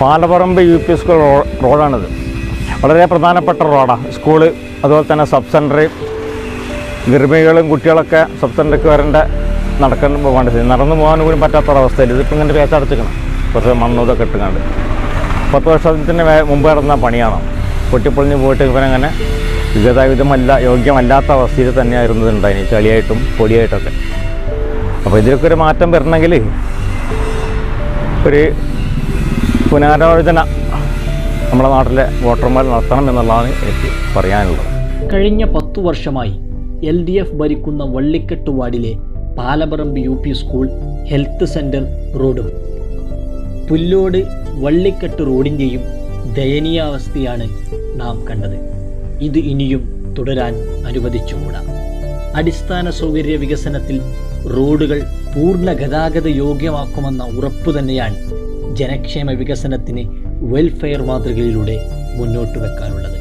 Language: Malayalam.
പാലപ്പറമ്പ് യു പി സ്കൂൾ റോഡാണിത്. വളരെ പ്രധാനപ്പെട്ട റോഡാണ് സ്കൂൾ അതുപോലെ തന്നെ സബ് സെന്റർ ഗർഭിണികളും കുട്ടികളൊക്കെ സബ് സെന്ററിലേക്ക് വരേണ്ട നടക്കാൻ പോകേണ്ട സ്ഥിതി നടന്നു പോകാൻ പോലും പറ്റാത്തൊരവസ്ഥയിൽ ഇതിപ്പോൾ ഇങ്ങനെ പേച്ചടച്ചിക്കണം കുറച്ച് മണ്ണും ഇതൊക്കെ ഇട്ടുകൊണ്ട് പത്ത് വർഷത്തിന് മുമ്പ് നടന്ന പണിയാണ്? പൊട്ടിപ്പൊളിഞ്ഞ് പോയിട്ട് ഇവനങ്ങനെ ഗതാഗതമല്ല യോഗ്യമല്ലാത്ത അവസ്ഥയിൽ തന്നെയായിരുന്നു ഉണ്ടായിന് ചളിയായിട്ടും പൊടിയായിട്ടൊക്കെ. അപ്പോൾ ഇതിലൊക്കെ ഒരു മാറ്റം വരണമെങ്കിൽ ഒരു പുനരാലോചന നമ്മുടെ നാട്ടിലെ വോട്ടർമാർ നടത്തണം എന്നുള്ളതാണ് എനിക്ക് പറയാനുള്ളത്. കഴിഞ്ഞ പത്തു വർഷമായി എൽ ഡി എഫ് ഭരിക്കുന്ന വള്ളിക്കെട്ട് വാർഡിലെ Palaparambu U P school health centre റോഡും പുല്ലോട് വള്ളിക്കെട്ട് റോഡിന്റെയും ദയനീയാവസ്ഥയാണ് നാം കണ്ടത്. ഇത് ഇനിയും തുടരാൻ അനുവദിച്ചുകൂടാ. അടിസ്ഥാന സൗകര്യ വികസനത്തിൽ റോഡുകൾ പൂർണ ഗതാഗത യോഗ്യമാക്കുമെന്ന ഉറപ്പ് തന്നെയാണ് ജനക്ഷേമ വികസനത്തിന് വെൽഫെയർ മാതൃകയിലൂടെ മുന്നോട്ട് വെക്കാനുള്ളത്